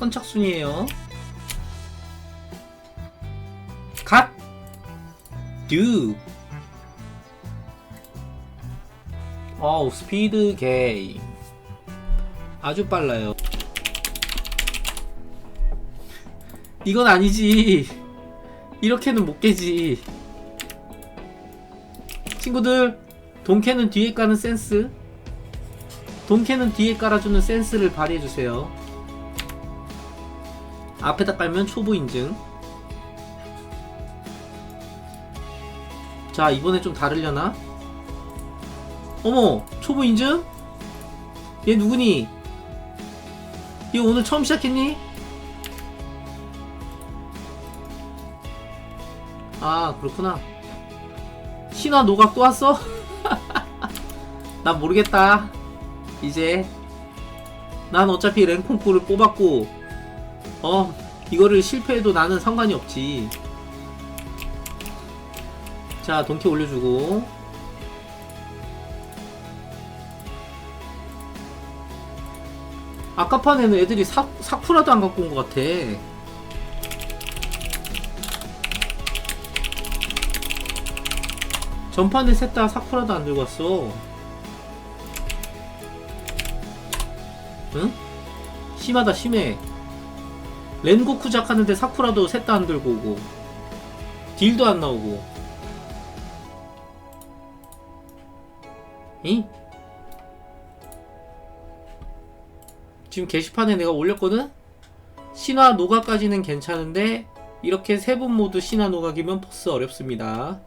선착순이에요. 갓! 듀! 어우, 스피드 게임. 아주 빨라요. 이건 아니지. 이렇게는 못 깨지. 친구들, 동캐는 뒤에 까는 센스. 동캐는 뒤에 깔아주는 센스를 발휘해주세요. 앞에다 깔면 초보 인증. 자, 이번에 좀 다르려나? 어머, 초보 인증? 얘 누구니? 얘 오늘 처음 시작했니? 아, 그렇구나. 신화 노각 또 왔어? 난 모르겠다. 이제. 난 어차피 랭콩쿠를 뽑았고, 어, 이거를 실패해도 나는 상관이 없지. 자, 동캐 올려주고. 아까 판에는 애들이 사, 사쿠라도 안 갖고 온 것 같아. 전판에 셋 다 사쿠라도 안 들고 왔어. 응? 심하다 심해. 렌고쿠 작 하는데 사쿠라도 셋 다 안 들고 오고 딜도 안 나오고 이? 지금 게시판에 내가 올렸거든? 신화 노가까지는 괜찮은데 이렇게 세 분 모두 신화 노각이면 버스 어렵습니다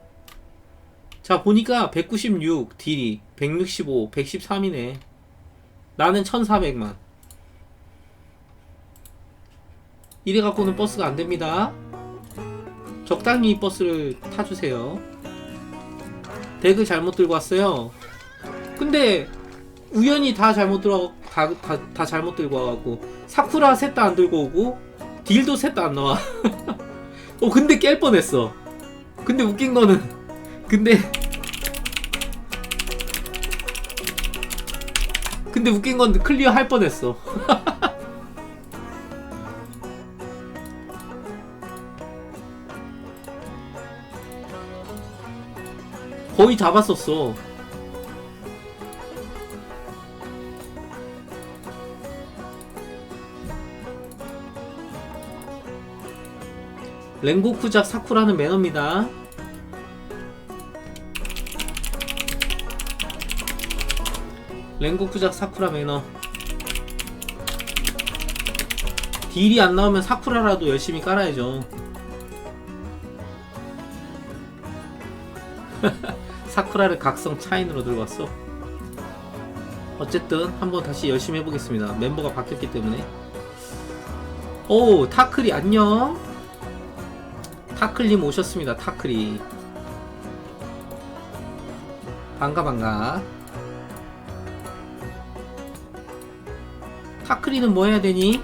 자 보니까 196 딜이 165 113이네 나는 1400만 이래 갖고는 버스가 안 됩니다. 적당히 버스를 타주세요. 덱을 잘못 들고 왔어요. 근데 우연히 다 잘못 들어 다, 다, 다 잘못 들고 와갖고 사쿠라 셋 다 안 들고 오고 딜도 셋 다 안 나와. 어 근데 깰 뻔했어. 근데 웃긴 거는 근데 근데 웃긴 건 클리어 할 뻔했어. 거의 잡았었어. 랭고쿠작 사쿠라는 매너입니다. 랭고쿠작 사쿠라 매너. 딜이 안 나오면 사쿠라라도 열심히 깔아야죠. 사쿠라를 각성 차인으로 들고 왔어. 어쨌든 한번 다시 열심히 해보겠습니다. 멤버가 바뀌었기 때문에. 오 타클이 안녕. 타클님 오셨습니다. 타클이. 반가 반가. 타클이는 뭐 해야 되니?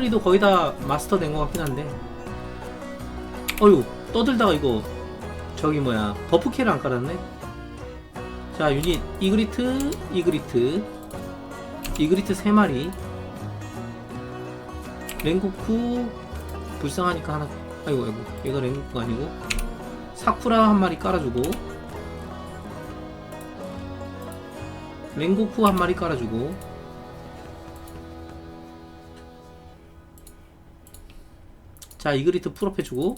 크리도 거의 다 마스터 된 것 같긴 한데. 어휴 떠들다가 이거 저기 뭐야 버프캐를 안 깔았네? 자 유닛 이그리트 이그리트. 이그리트 3마리. 랭고쿠 불쌍하니까 하나 아이고 아이고 얘가 랭고쿠가 아니고. 사쿠라 한 마리 깔아주고. 랭고쿠 한 마리 깔아주고 자 이그리트 풀업 해주고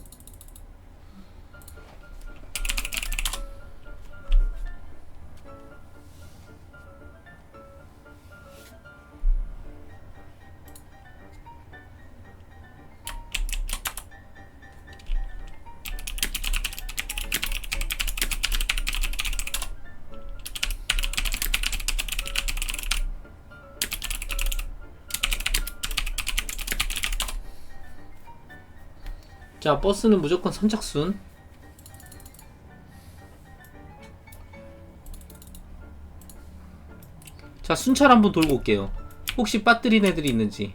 자 버스는 무조건 선착순. 자 순찰 한번 돌고 올게요. 혹시 빠뜨린 애들이 있는지.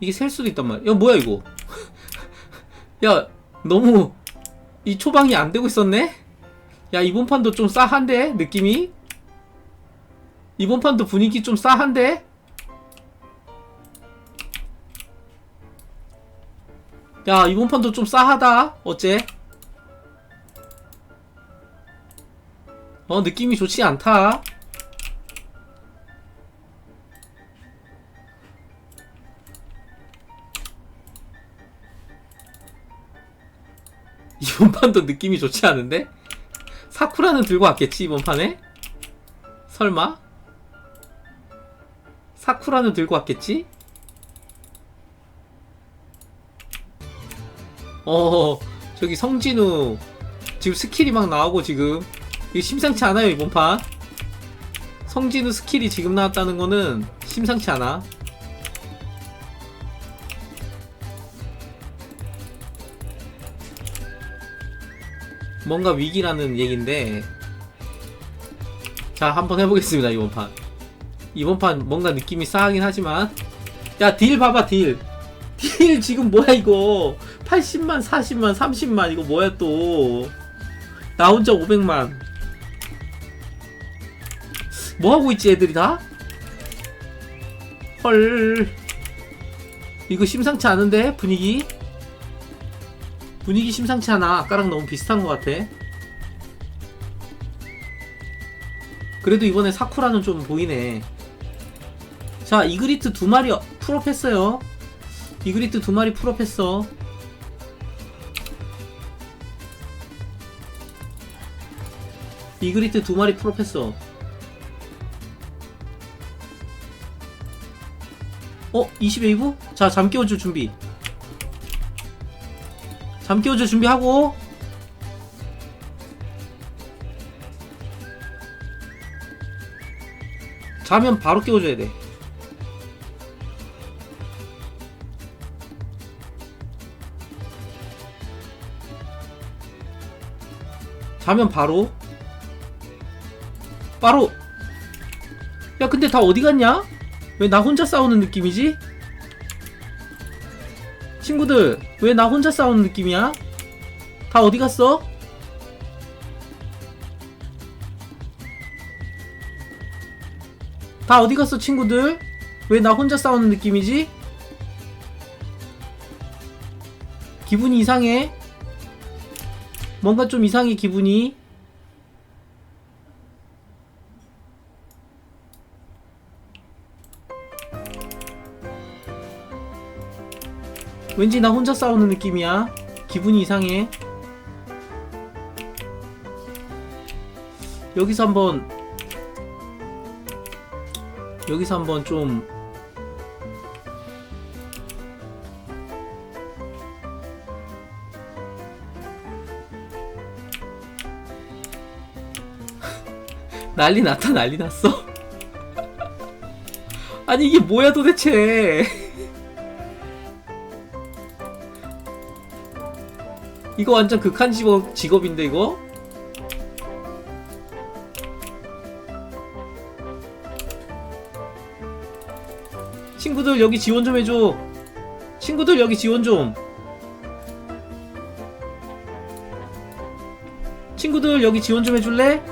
이게 셀 수도 있단 말이야. 야 뭐야 이거? 야 너무 이 초방이 안 되고 있었네? 야 이번 판도 좀 싸한데? 느낌이? 이번 판도 분위기 좀 싸한데? 야 이번 판도 좀 싸하다 어째? 어 느낌이 좋지 않다 이번 판도 느낌이 좋지 않은데? 사쿠라는 들고 왔겠지 이번 판에? 설마? 사쿠라는 들고 왔겠지? 어 저기 성진우. 지금 스킬이 막 나오고 지금. 이거 심상치 않아요 이번 판. 성진우 스킬이 지금 나왔다는 거는 심상치 않아. 뭔가 위기라는 얘긴데. 자 한번 해보겠습니다 이번 판. 이번 판 뭔가 느낌이 싸하긴 하지만. 야 딜 봐봐 딜. 딜 지금 뭐야 이거 80만 40만 30만 이거 뭐야 또? 나 혼자 500만. 뭐 하고 있지 애들이 다? 헐. 이거 심상치 않은데 분위기? 분위기 심상치 않아. 아까랑 너무 비슷한 것 같아. 그래도 이번에 사쿠라는 좀 보이네. 자 이그리트 두 마리 풀업했어요. 이그리트 두 마리 풀업했어 이그리트 두 마리 풀업했어 어? 20웨이브? 자 잠 깨워줄 준비 잠 깨워줄 준비하고 자면 바로 깨워줘야 돼 자면 바로 바로 야 근데 다 어디 갔냐? 왜 나 혼자 싸우는 느낌이지? 친구들 왜 나 혼자 싸우는 느낌이야? 다 어디 갔어? 다 어디 갔어 친구들? 왜 나 혼자 싸우는 느낌이지? 기분이 이상해 뭔가 좀 이상해 기분이 왠지 나 혼자 싸우는 느낌이야. 기분이 이상해. 여기서 한번 여기서 한번 좀 난리 났다 난리 났어. 아니 이게 뭐야 도대체. 이거 완전 극한 직업, 직업인데 이거? 친구들 여기 지원 좀 해줘 친구들 여기 지원 좀 친구들 여기 지원 좀 해줄래?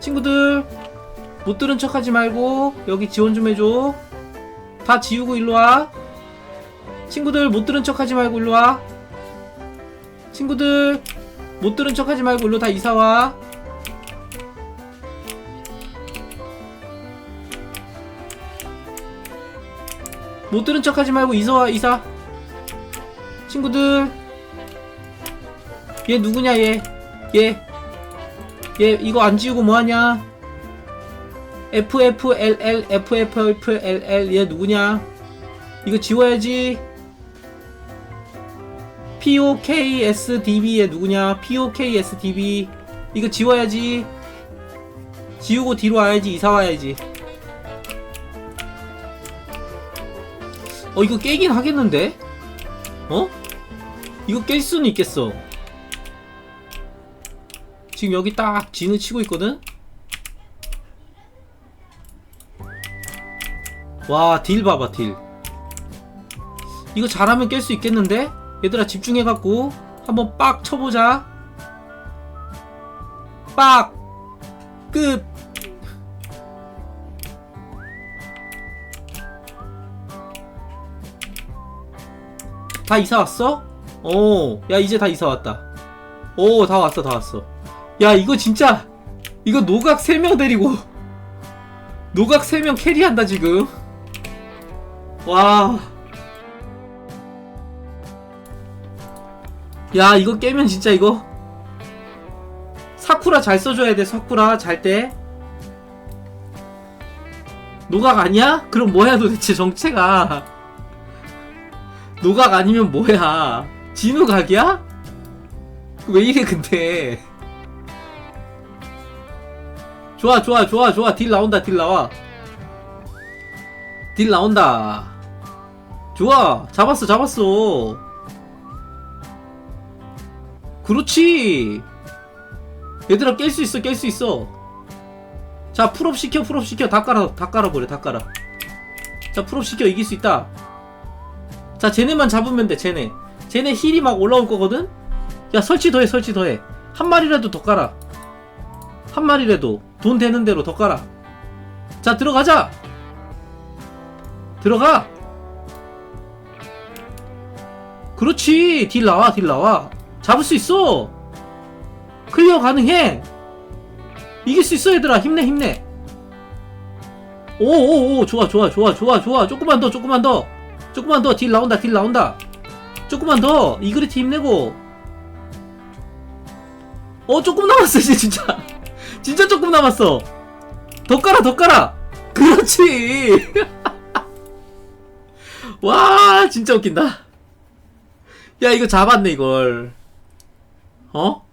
친구들 못 들은 척 하지 말고 여기 지원 좀 해줘 다 지우고 일로와 친구들 못 들은 척 하지 말고 일로 와. 친구들 못 들은 척 하지 말고 일로 다 이사 와. 못 들은 척 하지 말고 이사 와, 이사. 친구들. 얘 누구냐, 얘. 얘. 얘 이거 안 지우고 뭐 하냐? FFLL FFLL 얘 누구냐? 이거 지워야지. POKSDB에 누구냐? POKSDB 이거 지워야지. 지우고 뒤로 와야지. 이사 와야지. 어 이거 깨긴 하겠는데? 어? 이거 깰 수는 있겠어. 지금 여기 딱 진을 치고 있거든? 와, 딜 봐봐, 딜. 이거 잘하면 깰 수 있겠는데? 얘들아 집중해갖고 한번 빡 쳐보자 빡! 끝! 다 이사 왔어? 어, 야 이제 다 이사 왔다. 오, 다 왔어, 다 왔어. 야 이거 진짜 이거 노각 3명 데리고 노각 3명 캐리한다 지금. 와. 야 이거 깨면 진짜 이거? 사쿠라 잘 써줘야 돼 사쿠라. 잘 때. 노각 아니야? 그럼 뭐야 도대체 정체가? 노각 아니면 뭐야? 진우각이야? 왜 이래 근데? 좋아 좋아 좋아 좋아. 딜 나온다 딜 나와. 딜 나온다. 좋아 잡았어 잡았어 그렇지. 얘들아 깰 수 있어 깰 수 있어. 자 풀업 시켜 풀업 시켜. 다 깔아 다 깔아버려 다 깔아. 자 풀업 시켜. 이길 수 있다. 자 쟤네만 잡으면 돼 쟤네. 쟤네 힐이 막 올라올 거거든? 야 설치 더해 설치 더해. 한 마리라도 더 깔아. 한 마리라도. 돈 되는 대로 더 깔아. 자 들어가자. 들어가. 그렇지. 딜 나와 딜 나와 잡을 수 있어. 클리어 가능해. 이길 수 있어 얘들아. 힘내 힘내. 오오오. 좋아 좋아 좋아 좋아 좋아. 조금만 더 조금만 더. 조금만 더. 딜 나온다 딜 나온다. 조금만 더. 이그리트 힘내고. 어 조금 남았어 이제 진짜. 진짜 조금 남았어. 더 깔아 더 깔아. 그렇지. 와 진짜 웃긴다. 야 이거 잡았네 이걸 어?